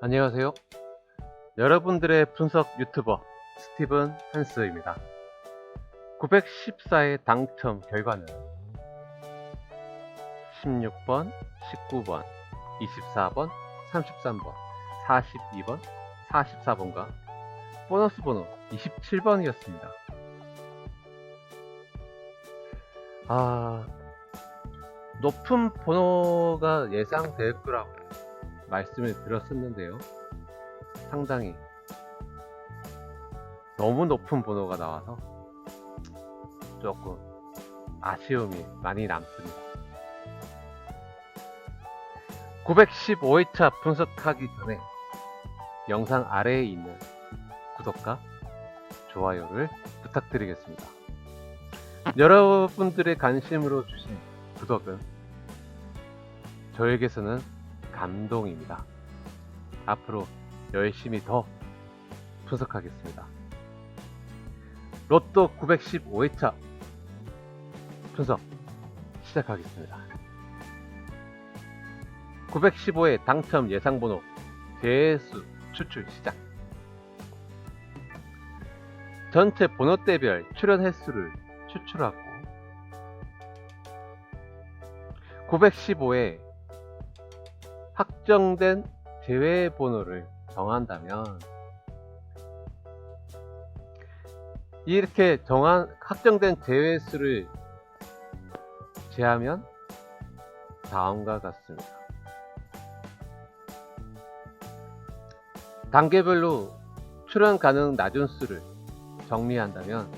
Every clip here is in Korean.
안녕하세요. 여러분들의 분석 유튜버 스티븐 한스입니다. 914의 당첨 결과는 16번, 19번, 24번, 33번, 42번, 44번과 보너스 번호 27번이었습니다. 아, 높은 번호가 예상될 거라고 말씀을 드렸었는데요. 상당히 너무 높은 번호가 나와서 조금 아쉬움이 많이 남습니다. 915회차 분석하기 전에 영상 아래에 있는 구독과 좋아요를 부탁드리겠습니다. 여러분들의 관심으로 주신 구독은 저에게서는 감동입니다. 앞으로 열심히 더 분석하겠습니다. 로또 915회차 분석 시작하겠습니다. 915회 당첨 예상번호 재수 추출 시작. 전체 번호대별 출연 횟수를 추출하고 915회 확정된 제외 번호를 정한다면 이렇게 정한 확정된 제외 수를 제하면 다음과 같습니다. 단계별로 출연 가능 낮은 수를 정리한다면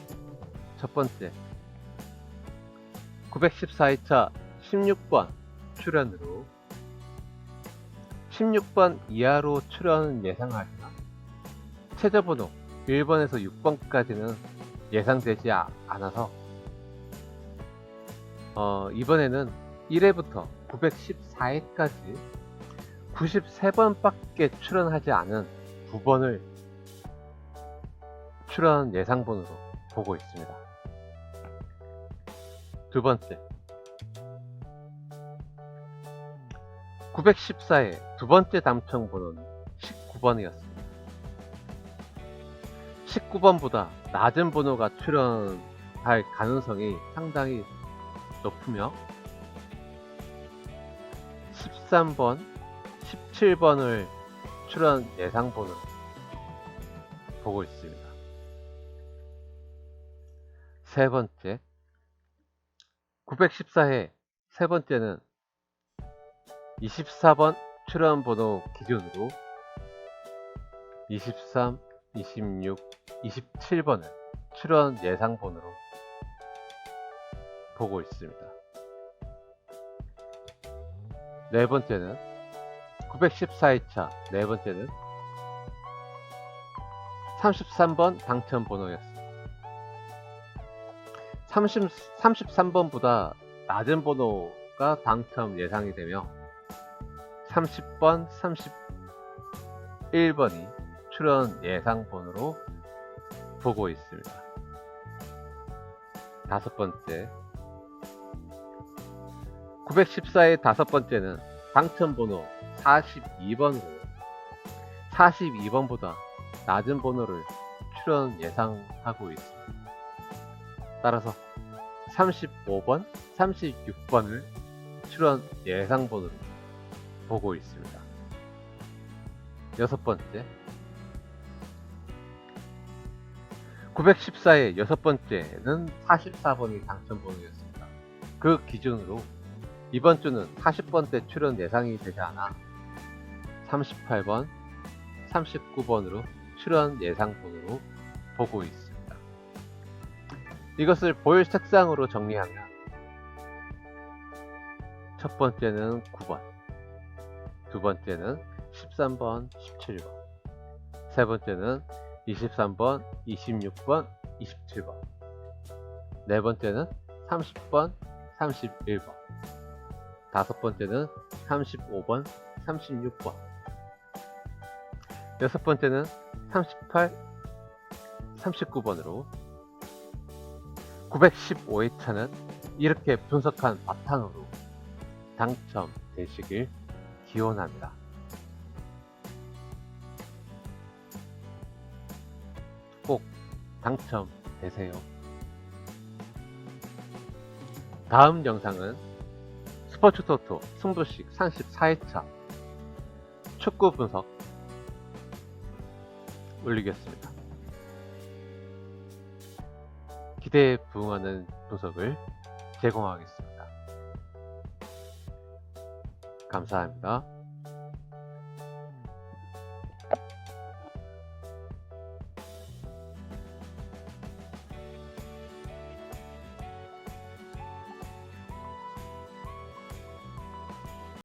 첫 번째 914회차 16번 출연으로 16번 이하로 출연 예상하지만 최저 번호 1번에서 6번까지는 예상되지 아- 않아서. 어, 이번에는 1회부터 914회까지 93번밖에 출연하지 않은 9번을 출연 예상번호로 보고 있습니다. 두 번째 914의 두 번째 당첨 번호는 19번이었습니다. 19번보다 낮은 번호가 출연할 가능성이 상당히 높으며 13번, 17번을 출연 예상 번호로 보고 있습니다. 세 번째 914회 세 번째는 24번 출연 번호 기준으로 23, 26, 27번을 출연 예상 번호로 보고 있습니다. 네 번째는 914회차 네 번째는 33번 당첨 번호였습니다. 30, 33번보다 낮은 번호가 당첨 예상이 되며 30번, 31번이 출연 예상 번호로 보고 있습니다. 다섯 번째 914의 다섯 번째는 당첨 번호 42번으로 42번보다 낮은 번호를 출연 예상하고 있습니다. 따라서 35번, 36번을 출연 예상 번호로 보고 있습니다. 여섯 번째 914의 여섯 번째는 44번이 당첨 번호였습니다. 그 기준으로 이번 주는 40번대 출연 예상이 되지 않아 38번, 39번으로 출연 예상 번호로 보고 있습니다. 이것을 볼 색상으로 정리하면 첫 번째는 9번, 두 번째는 13번, 17번, 세 번째는 23번, 26번, 27번, 네 번째는 30번, 31번, 다섯 번째는 35번, 36번, 여섯 번째는 38, 39번으로 915회 차는 이렇게 분석한 바탕으로 당첨되시길 기원합니다. 꼭 당첨되세요. 다음 영상은 스포츠 토토 승부식 34회차 축구 분석 올리겠습니다. 기대에 부응하는 분석을 제공하겠습니다. 감사합니다.